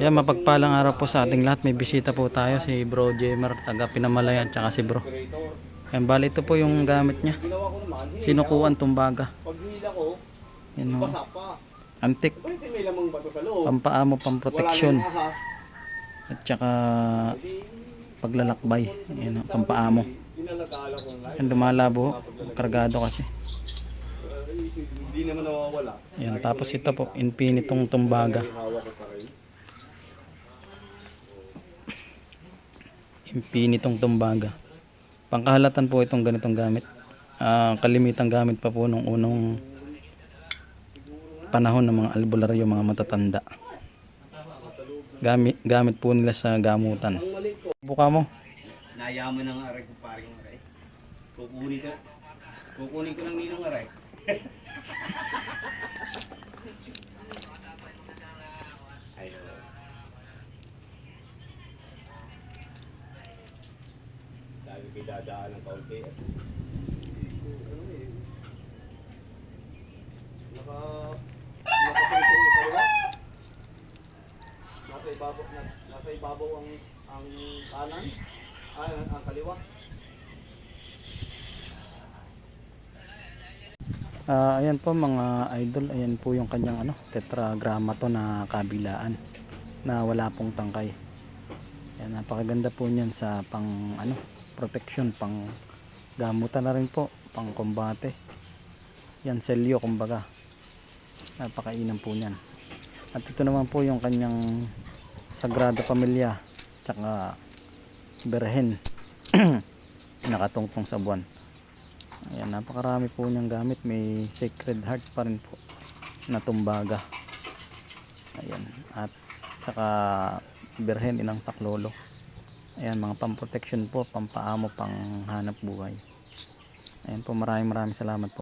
Yan, mapagpalang araw po sa ating lahat. May bisita po tayo si Bro Jamer, taga Pinamalayan, tsaka si Bro. Yan, bali ito po yung gamit niya. Sinukuan tumbaga. Yan o. pa. Antik. Pampaamo, pamproteksyon. At tsaka paglalakbay. Yan o, pampaamo. Ko na. Yan, lumalabo. Kargado kasi. Hindi naman nawawala. Yan, tapos ito po, infinitong tumbaga. Hawak ko pa rin. Infinitong tumbaga. Pangkahalatan po itong ganitong gamit. Ah, kalimitang gamit pa po nung unang panahon ng mga albularyo, mga matatanda. Gamit, gamit po nila sa gamutan. Buka mo. Nayaman ng aray ko paring aray. Kukunin ko. Kukunin ko ng ninong aray. Dahil pinadaan ng kaunti. Ano eh. Naka... Yung kaliwa. Nasa ibabaw, na, nasa ibabaw ang ang kanan. Ah, ang, ang kaliwa. Ah, ayan po mga idol, ayan po yung kanyang ano, tetragrammaton na kabilaan na wala pong tangkay. Ayan, napakaganda po niyan sa pang ano, protection, pang gamutan na rin po, pang kombate. Yan selyo kumbaga. Napakainam po niyan. At ito naman po yung kanyang Sagrada Pamilya tsaka Berhen nakatungtong sa buwan. Ayan, napakarami po niyang gamit. May Sacred Heart pa rin po na tumbaga. Ayan. At saka Birhen inang saklolo. Ayan, mga pamprotection po, pampaamo, pang hanap buhay. Ayan po, maraming maraming salamat po.